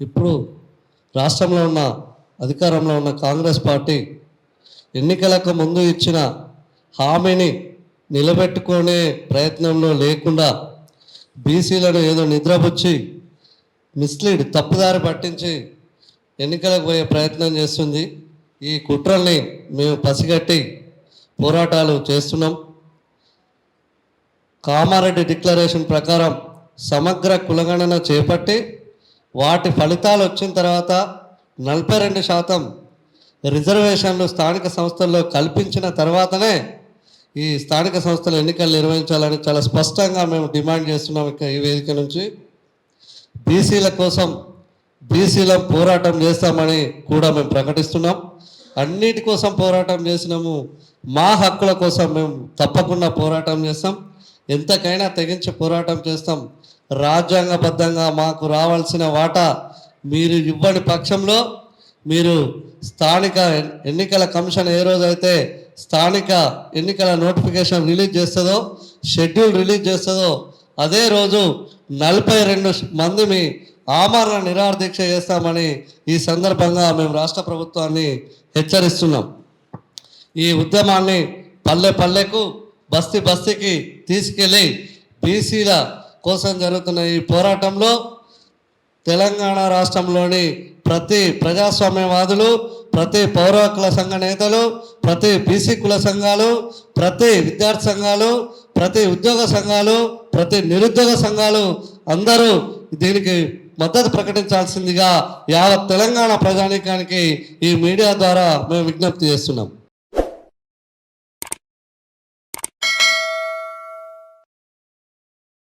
ఇప్పుడు రాష్ట్రంలో ఉన్న అధికారంలో ఉన్న కాంగ్రెస్ పార్టీ ఎన్నికలకు ముందు ఇచ్చిన హామీని నిలబెట్టుకునే ప్రయత్నంలో లేకుండా బీసీలను ఏదో నిద్రపుచ్చి మిస్లీడ్ తప్పుదారి పట్టించి ఎన్నికలకు పోయే ప్రయత్నం చేస్తుంది. ఈ కుట్రల్ని మేము పసిగట్టి పోరాటాలు చేస్తున్నాం. కామారెడ్డి డిక్లరేషన్ ప్రకారం సమగ్ర కులగణన చేపట్టి వాటి ఫలితాలు వచ్చిన తర్వాత నలభై రెండు శాతం రిజర్వేషన్లు స్థానిక సంస్థల్లో కల్పించిన తర్వాతనే ఈ స్థానిక సంస్థల ఎన్నికలు నిర్వహించాలని చాలా స్పష్టంగా మేము డిమాండ్ చేస్తున్నాం ఈ వేదిక నుంచి. బీసీల కోసం బీసీల పోరాటం చేస్తామని కూడా మేము ప్రకటిస్తున్నాం. అన్నిటి కోసం పోరాటం చేసినాము. మా హక్కుల కోసం మేము తప్పకుండా పోరాటం చేస్తాం. ఎంతకైనా తెగించి పోరాటం చేస్తాం. రాజ్యాంగబద్ధంగా మాకు రావాల్సిన వాటా మీరు ఇవ్వని పక్షంలో మీరు స్థానిక ఎన్నికల కమిషన్ ఏ రోజైతే స్థానిక ఎన్నికల నోటిఫికేషన్ రిలీజ్ చేస్తుందో షెడ్యూల్ రిలీజ్ చేస్తుందో అదే రోజు నలభై రెండు మంది మీ ఆమరణ నిరాదీక్ష చేస్తామని ఈ సందర్భంగా మేము రాష్ట్ర ప్రభుత్వాన్ని హెచ్చరిస్తున్నాం. ఈ ఉద్యమాన్ని పల్లె పల్లెకు బస్తీ బస్తీకి తీసుకెళ్ళి బీసీల కోసం జరుగుతున్న ఈ పోరాటంలో తెలంగాణ రాష్ట్రంలోని ప్రతి ప్రజాస్వామ్యవాదులు ప్రతి పౌర కుల సంఘ నేతలు ప్రతి బీసీ కుల సంఘాలు ప్రతి విద్యార్థి సంఘాలు ప్రతి ఉద్యోగ సంఘాలు ప్రతి నిరుద్యోగ సంఘాలు అందరూ దీనికి మద్దతు ప్రకటించాల్సిందిగా యావత్ తెలంగాణ ప్రజానీకానికి ఈ మీడియా ద్వారా మేము విజ్ఞప్తి చేస్తున్నాం.